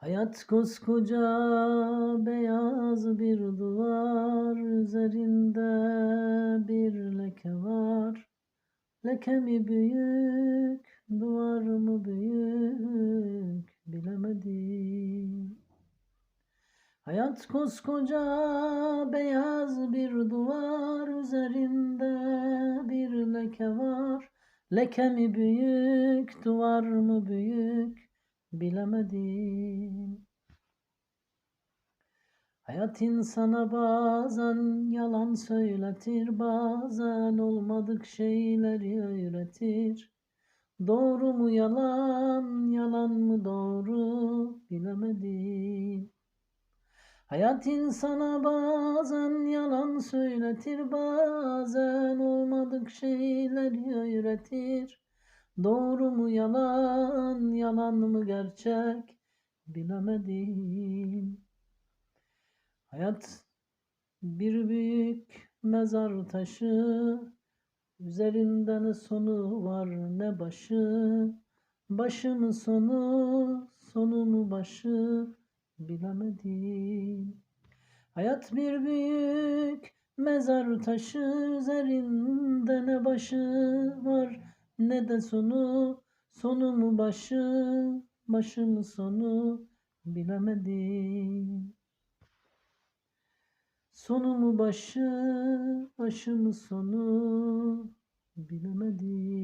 Hayat koskoca beyaz bir duvar üzerinde bir leke var. Leke mi büyük, duvar mı büyük bilemedim. Hayat koskoca beyaz bir duvar üzerinde bir leke var. Leke mi büyük, duvar mı büyük bilemedim. Hayat insana bazen yalan söyletir, bazen olmadık şeyleri öğretir. Doğru mu yalan, yalan mı doğru bilemedim. Hayat insana bazen yalan söyletir, bazen olmadık şeyleri öğretir. Doğru mu yalan, yalan mı gerçek bilemedim. Hayat bir büyük mezar taşı, üzerinde ne sonu var ne başı. Başı mı sonu, sonu mu başı bilemedim. Hayat bir büyük mezar taşı, üzerinde ne başı var ne de sonu. Sonu mu başı, başı mı sonu bilemedim. Sonu mu başı, başı mı sonu bilemedim.